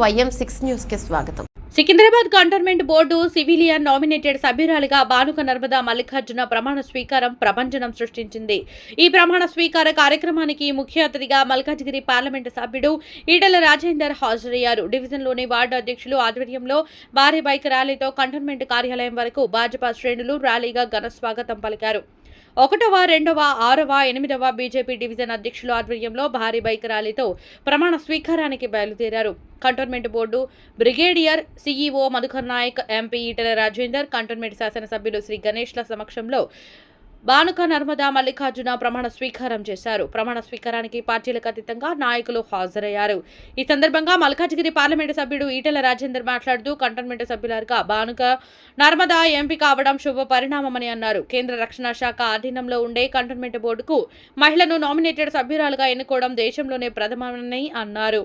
YM six న్యూస్కి స్వాగతం. Secunderabad cantonment board civilian nominated సభ్యురాలిగా Banuka Narmada Mallikarjuna ప్రమాణ స్వీకారం ప్రపంచనం సృష్టించింది. ఈ ప్రమాణ స్వీకార కార్యక్రమానికి ముఖ్య అతిథిగా మల్కాజ్గిరి పార్లమెంటు సభ్యుడు ఈటల రాజేందర్ హాజరయ్యారు. డివిజన్లోని వార్డు అధ్యక్షులు ఆధ్వర్యంలో భారీ బైక్ ర్యాలీతో కంటోన్మెంట్ కార్యాలయం వరకు భాజపా శ్రేణులు ర్యాలీగా ఘన స్వాగతం పలికారు. ఒకటవ రెండవ ఆరవ ఎనిమిదవ బీజేపీ డివిజన్ అధ్యక్షుల ఆధ్వర్యంలో భారీ బైక్ ర్యాలీతో ప్రమాణ స్వీకారానికి బయలుదేరారు. Cantonment board brigadier CEO Madhukar Nayak MP Etela Rajender cantonment శాసనసభ్యులు శ్రీ గణేష్ల సమక్షంలో బానుక నర్మదా మల్లికార్జున ప్రమాణ స్వీకారం చేశారు. ప్రమాణ స్వీకారానికి పార్టీలకు అతీతంగా నాయకులు హాజరయ్యారు. ఈ సందర్భంగా మల్కాజ్గిరి పార్లమెంటు సభ్యుడు ఈటెల రాజేందర్ మాట్లాడుతూ కంటోన్మెంట్ సభ్యులుగా బానుక నర్మదా ఎంపీ కావడం శుభ పరిణామమని అన్నారు. కేంద్ర రక్షణ శాఖ ఆధీనంలో ఉండే కంటోన్మెంట్ బోర్డుకు మహిళను నామినేటెడ్ సభ్యురాలుగా ఎన్నుకోవడం దేశంలోనే ప్రథమని అన్నారు.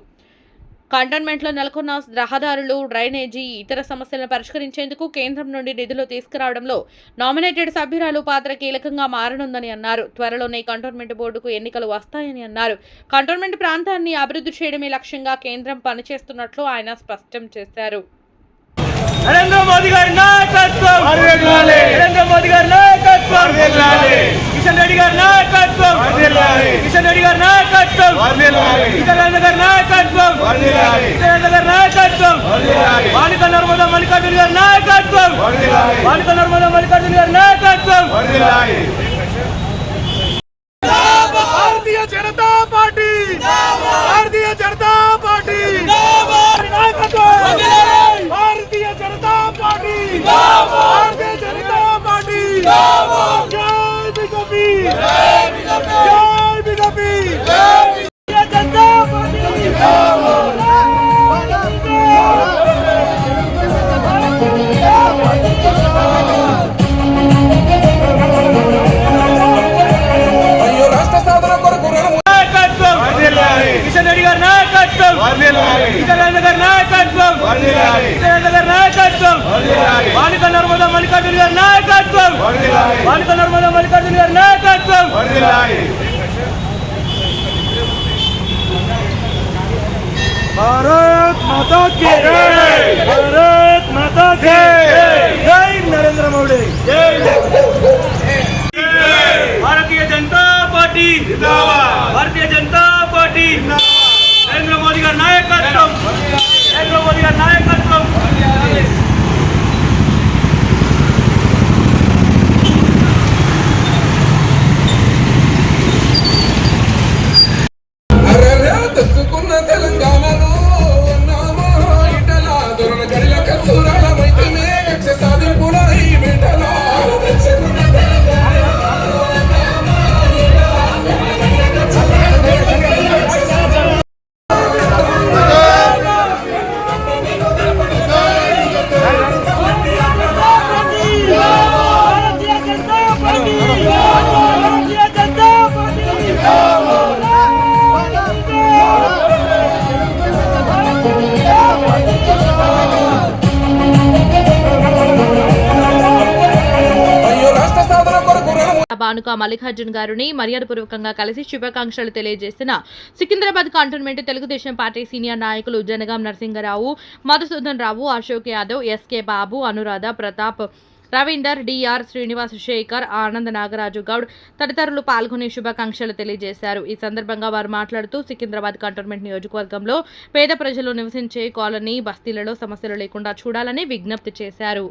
కంటోన్మెంట్లో నెలకొన్న రహదారులు డ్రైనేజీ ఇతర సమస్యలను పరిష్కరించేందుకు కేంద్రం నుండి నిధులు తీసుకురావడంలో నామినేటెడ్ సభ్యురాలు పాత్ర కీలకంగా మారనుందని అన్నారు త్వరలోనే కంటోన్మెంట్ బోర్డుకు ఎన్నికలు వస్తాయని అన్నారు కంటోన్మెంట్ ప్రాంతాన్ని అభివృద్ధి చేయడమే లక్ష్యంగా కేంద్రం పనిచేస్తున్నట్లు ఆయన స్పష్టం చేశారు నరేంద్ర మోదీ గారి నాయకత్వం. నరేంద్ర మోదీ గారి నాయకత్వం. కిషన్ రెడ్డి గారి నాయకత్వం వర్ధిల్లాలి. కిషన్ రెడ్డి గారి నాయకత్వం వర్ధిల్లాలి. సీతారామ గారి నాయకత్వం వర్ధిల్లాలి. సీతారామ గారి నాయకత్వం వర్ధిల్లాలి. బాలిక నర్మదా మల్లికార్జున గారి నాయకత్వం వర్ధిల్లాలి. బాలిక నర్మదా మల్లికార్జున గారి నాయకత్వం వర్ధిల్లాలి. Bharatiya Janata party Bharatiya Janata party Bharatiya Janata party Bharatiya Janata party party రుణము మల్లికార్జున్ గారిని మర్యాదపూర్వకంగా కలిసి శుభాకాంక్షలు తెలియజేసిన Secunderabad cantonment Telugu Desam party senior నాయకులు Janagam Narasinga Rao Madhusudan Rao Ashok Yadav S K Babu Anuradha Pratap Ravinder D R Srinivas Shekar Anand Nagaraju Goud తదితరులు పాల్గొని శుభాకాంక్షలు తెలియజేశారు. ఈ సందర్భంగా వారు మాట్లాడుతూ సికింద్రాబాద్ కంటోన్మెంట్ నియోజకవర్గంలో పేద ప్రజలు నివసించే కాలనీ బస్తీలలో సమస్యలు లేకుండా చూడాలని విజ్ఞప్తి చేశారు.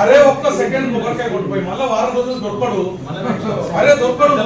అరే ఒక్క సెకండ్ ముగ్గురికాయ కొట్టిపోయి మళ్ళీ వారం రోజులు దొరకడు. అరే దొరకడు.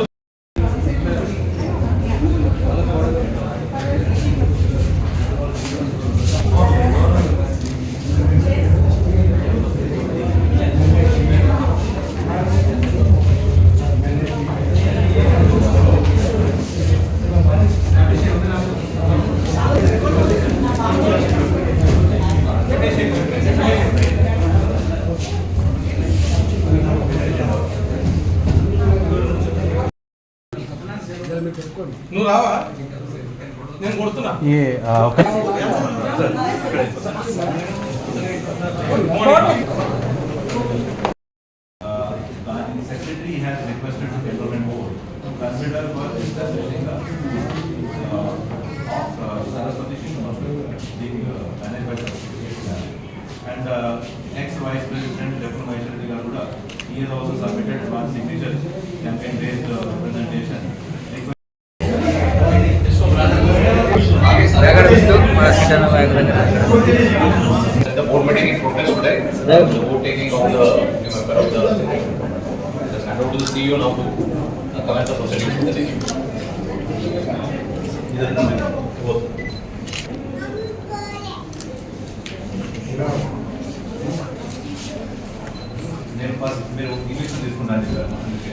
ये ఒక secretary has requested the development board to consider for establishing a uh, of uh, Saraswati Shingh being uh, managed by and uh, ex vice president deputy vice president Garuda he has also submitted one signature and can raise the presentation The board taking of the new member of the. Just hand over to the CEO now to uh, comment the proceedings of the day. నేను first మీరు English తీసుకున్నాను sir అందుకే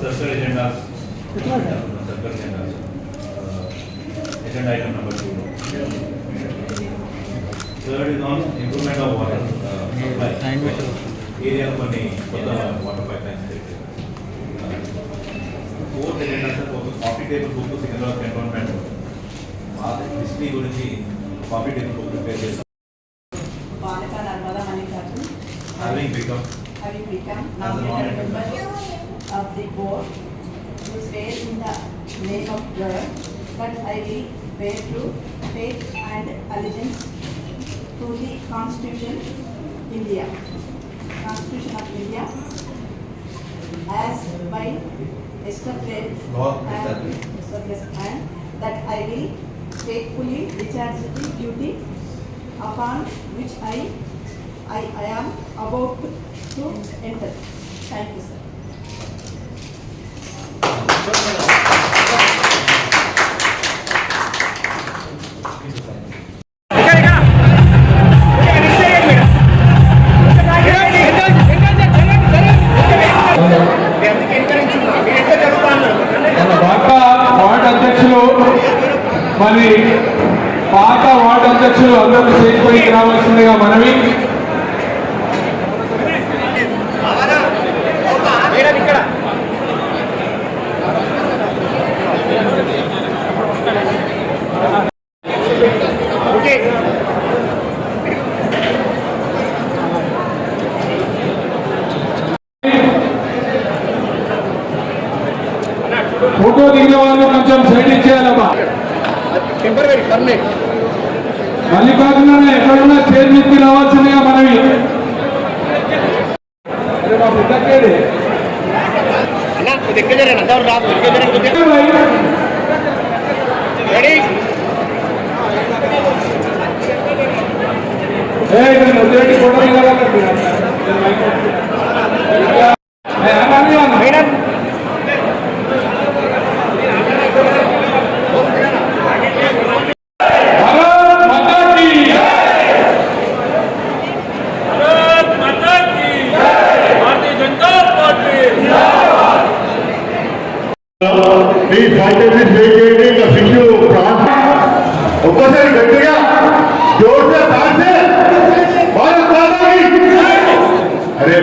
Circle agendas. Circle agendas. Uh, Agenda item number two. Third is on improvement of water uh, supply. Area కొన్ని కొత్త water pipe lines fourth agenda sir ఒక coffee table book Secunderabad cantonment history గురించి coffee table book prepare చేస్తాం Monica Narmada Manikatu, having become having become As a nominated nominated member of the board, to swear in the name of God that I will bear true faith and allegiance to the Constitution India, Constitution of India, as by established Law and established. established and that I will faithfully discharge the duty upon which I, I, I am about to enter. Thank you, sir. మరి పాత ward అధ్యక్షులు అందరూ stage పైకి రావాల్సిందిగా మనవి. Photo దిగిన వాళ్ళు కొంచెం సైడ్ ఇచ్చేయాలమ్మా. మల్లికార్జున ఎక్కడున్నా స్టేజ్ మీదకి రావాల్సిందిగా మనవి. అరే మీ సాటిఫికేట్ చేయండి ఇంకా శిష్యు ఒక్కసారి గట్టిగా జోర్సే తాల్సే భారత్ మాతా కీ అరే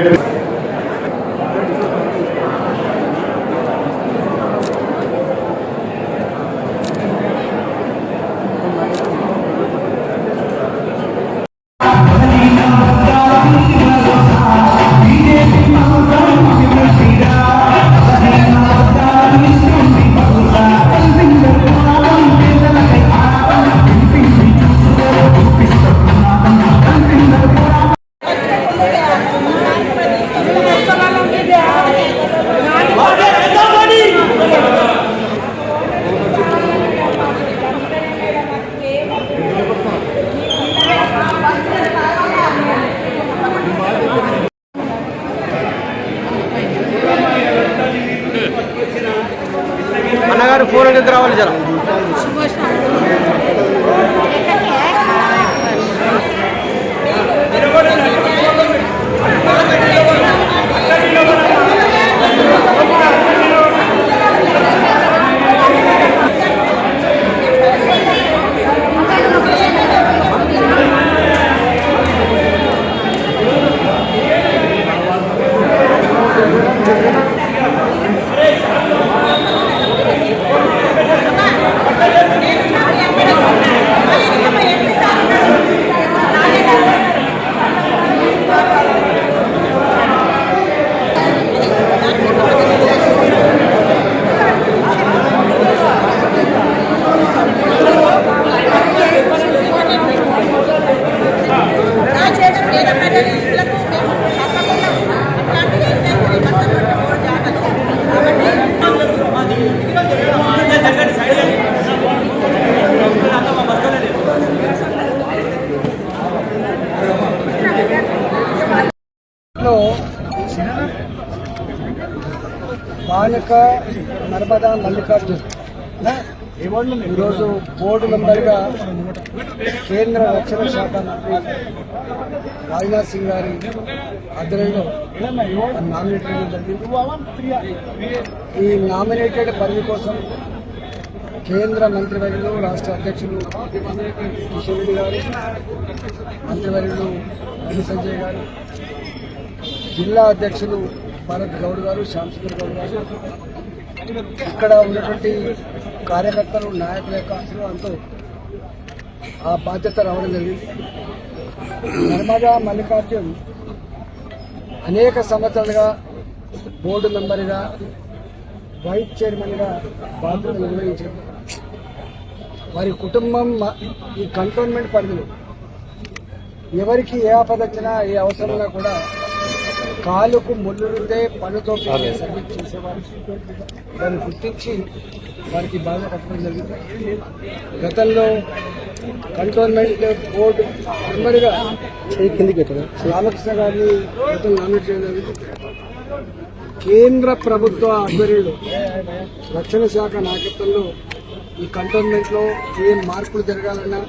ఫోన్ దగ్గర రావాలి జనం. లో బాలిక నర్మదా మల్లికార్జున్. ఈరోజు బోర్డు మెంబర్గా కేంద్ర రక్షణ శాఖ మంత్రి రాజ్నాథ్ సింగ్ గారి ఆధ్వర్యంలో నామినేట్ జరిగింది. ఈ నామినేటెడ్ పదవి కోసం కేంద్ర మంత్రివర్యులు రాష్ట్ర అధ్యక్షులు కిషన్ రెడ్డి గారు మంత్రివర్యులు సంజయ్ గారు జిల్లా అధ్యక్షులు భరత్ గౌడ్ గారు శ్యాంసుందర్ గౌడ్ గారు. ఇక్కడ ఉన్నటువంటి కార్యకర్తలు నాయకుల యొక్క ఆశీర్వాదంతో ఆ బాధ్యత రావడం జరిగింది. నర్మదా మల్లికార్జున్ అనేక సంవత్సరాలుగా బోర్డు మెంబర్గా వైస్ చైర్మన్గా బాధ్యతలు నిర్వహించారు. వారి కుటుంబం ఈ కంటోన్మెంట్ పరిధిలో ఎవరికి ఏ ఆపద వచ్చినా ఏ అవసరమైనా కూడా కాలుకు ముళ్ళుంటే పనుతో చేసేవారు. దాన్ని గుర్తించి వారికి బాగా పట్టడం జరిగింది. గతంలో కంటోన్మెంట్ బోర్డు మెంబర్గా రామకృష్ణ గారిని గతం నామినేట్ చేయడం జరిగింది. కేంద్ర ప్రభుత్వ ఆధ్వర్యంలో రక్షణ శాఖ నాయకత్వంలో ఈ కంటోన్మెంట్లో ఏ మార్పులు జరగాలన్నా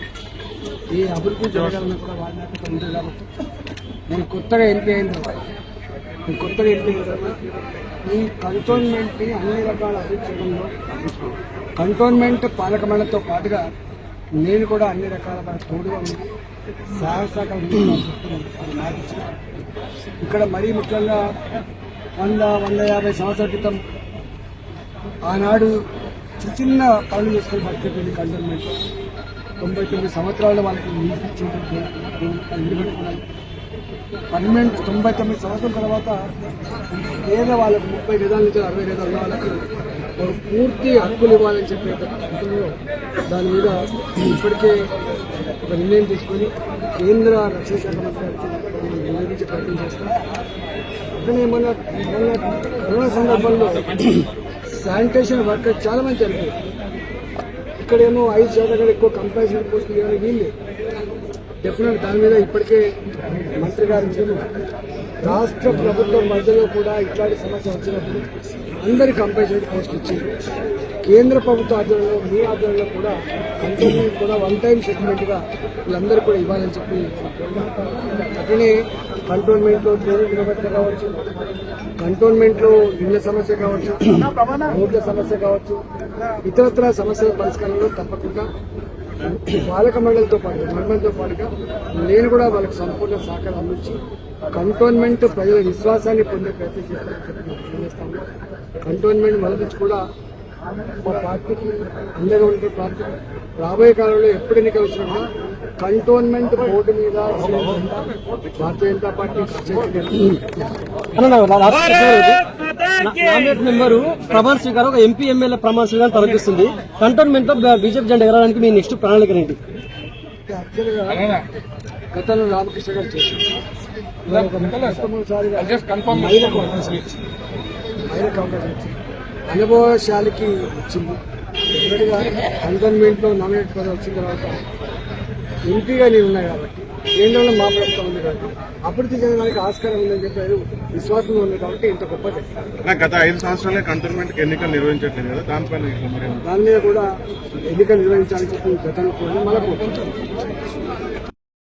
ఏ అభివృద్ధి జరగాలన్నా కూడా వాళ్ళ నాయకత్వం కాబట్టి. నేను కొత్తగా ఎంపీ అయిన తర్వాత కొత్తగా ఎంపీ అయిన తర్వాత ఈ కంటోన్మెంట్ని అన్ని రకాల అభివృద్ధి చేయడంలో కంటోన్మెంట్ పాలక మండలితో పాటుగా నేను కూడా అన్ని రకాల తోడుగా ఉండి సాహసాకాలు ఇక్కడ మరీ ముఖ్యంగా వంద వంద యాభై సంవత్సరాల క్రితం ఆనాడు చిన్న పనులు చేసుకుని బతికేది కంటోన్మెంట్ తొంభై తొమ్మిది సంవత్సరాలు వాళ్ళకి నీళ్ళు ఇచ్చేటట్టు పెట్టుకున్నాను పన్నెండు తొంభై తొమ్మిది సంవత్సరం తర్వాత పేద వాళ్ళకు ముప్పై వేదాల నుంచి అరవై వేదాల వాళ్ళకి పూర్తి హక్కులు ఇవ్వాలని చెప్పే దాని మీద ఇప్పటికే ఒక నిర్ణయం తీసుకొని కేంద్ర రక్షణ శాఖ మంత్రి గారికి నివేదించే ప్రయత్నం చేస్తాం అట్లనే మన కరోనా సందర్భంలో శానిటేషన్ వర్కర్ చాలామంది చనిపోయారు ఇక్కడేమో ఐదు శాతం ఎక్కువ కంపల్సరీ పోస్ట్ ఇవ్వాలి వీళ్ళు డెఫినెట్ దాని మీద ఇప్పటికే మంత్రి గారు రాష్ట్ర ప్రభుత్వం మధ్యలో కూడా ఇట్లాంటి సమస్య వచ్చినప్పుడు అందరి కంపల్సరీ పోస్ట్ ఇచ్చారు కేంద్ర ప్రభుత్వ ఆధ్వర్యంలో మీ ఆధ్వర్యంలో కూడా కంటోన్మెంట్ కూడా వన్ టైం సెటిల్మెంట్గా వీళ్ళందరూ కూడా ఇవ్వాలని చెప్పి అట్లనే కంటోన్మెంట్లో ట్రైనింగ్ వ్యవస్థ కావచ్చు కంటోన్మెంట్లో ఇళ్ళ సమస్య కావచ్చు రోడ్ల సమస్య కావచ్చు ఇతరత్ర సమస్యల పరిష్కారంలో తప్పకుండా పాలక మండలితో పాటుగా మండలితో పాటుగా నేను కూడా వాళ్ళకి సంపూర్ణ సహకారం అందించి కంటోన్మెంట్ ప్రజల విశ్వాసాన్ని పొందే ప్రయత్నం చేస్తాను కంటోన్మెంట్ మొదటి కూడా మా పార్టీకి అండగా ఉండే పార్టీ రాబోయే కాలంలో ఎప్పుడు ఎన్నికలు వచ్చినా కూడా కంటోన్మెంట్ బోర్డు మీద Bharatiya Janata party nominate member ప్రమాణ స్వీకారం ఒక ఎంపీ ఎమ్మెల్యే ప్రమాణ స్వీకారం తలపిస్తుంది. కంటోన్మెంట్లో బీజేపీ జెండా ఎగరడానికి మీ నెక్స్ట్ ప్రణాళిక ఏంటి? గతంలో రామకృష్ణ గారు చేశారు. మహిళకు అవకాశం ఇచ్చింది ఇచ్చింది అనుభవశాలికి వచ్చింది. డెఫినెట్గా కంటోన్మెంట్లో నామినేట్ పదవి వచ్చిన తర్వాత ఎంపీగా నేను ఉన్నాయి కాబట్టి కేంద్రంలో మా ప్రభుత్వం ఉంది కాబట్టి అభివృద్ధి చెందడానికి ఆస్కారం ఉందని చెప్పారు విశ్వాసం ఉంది కాబట్టి ఇంత గొప్పది గత ఐదు సంవత్సరాలే కంటోన్మెంట్ ఎన్నికలు నిర్వహించట్లేదు కదా దానిపైన దాని మీద కూడా ఎన్నికలు నిర్వహించాలని చెప్పి గతంలో కూడా మనకు